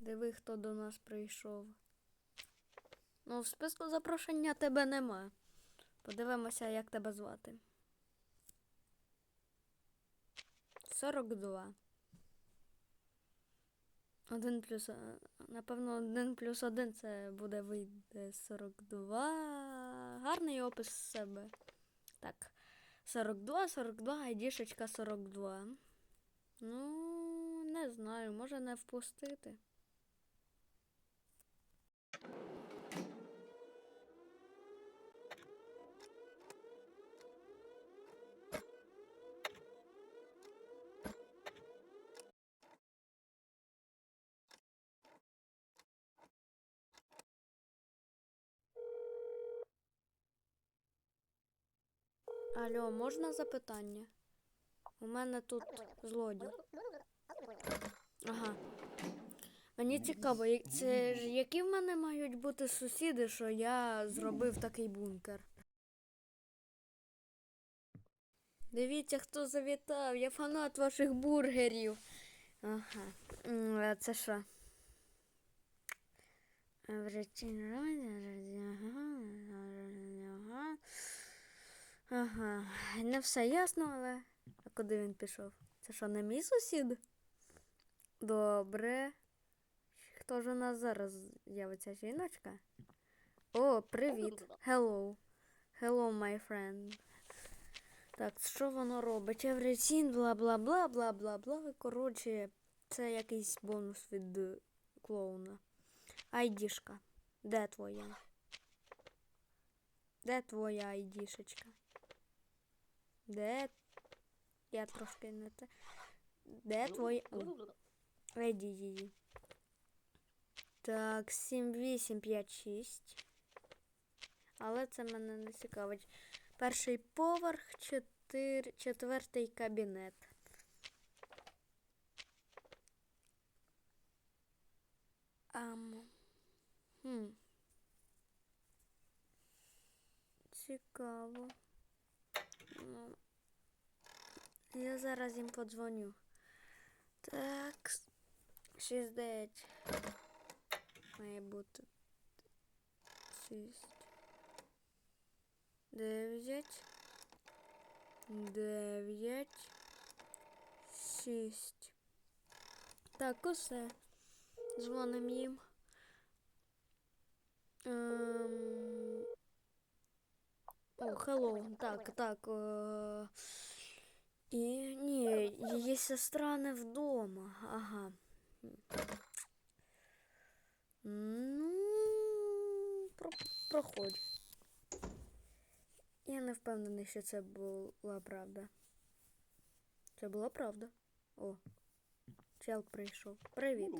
Диви, хто до нас прийшов. Ну, в списку запрошення тебе нема. Подивимося, як тебе звати. 42. Один плюс. е, Напевно, один плюс один це буде вийде 42. Гарний опис себе. Так. 42, 42, айдішечка 42. Ну, не знаю, може не впустити. Алло, можна запитання? У мене тут злодій. Ага. Мені цікаво, це ж які в мене мають бути сусіди, що я зробив такий бункер. Дивіться, хто завітав. Я фанат ваших бургерів. Ага. Це що? Ага. Ага. Не все ясно, але. А куди він пішов? Це що, не мій сусід? Добре. Хто ж у нас зараз з'явиться жіночка? О, привіт. Hello. Hello, my friend. Так, що воно робить? Everything, бла бла бла бла бла бла. Коротше, це якийсь бонус від е, клоуна. Айдішка. Де твоя? Де твоя айдішечка? Де? Я трошки не те. Де твоя. О, Веді її. Так, 7, 8, 5, 6. Але це мене не цікавить. Перший поверх, 4, четвертий кабінет. Ам. Хм. Цікаво. Ну, я зараз їм подзвоню. Так. 6, 9. Має бути. 6. 9. 9. 6. Так, усе. Дзвоним їм. Ем... О, хеллоу. Так, так. І ні, її сестра не вдома. Ага. Ну, про... проходь. Я не впевнений, що це була правда. Це була правда. О, чел прийшов. Привіт.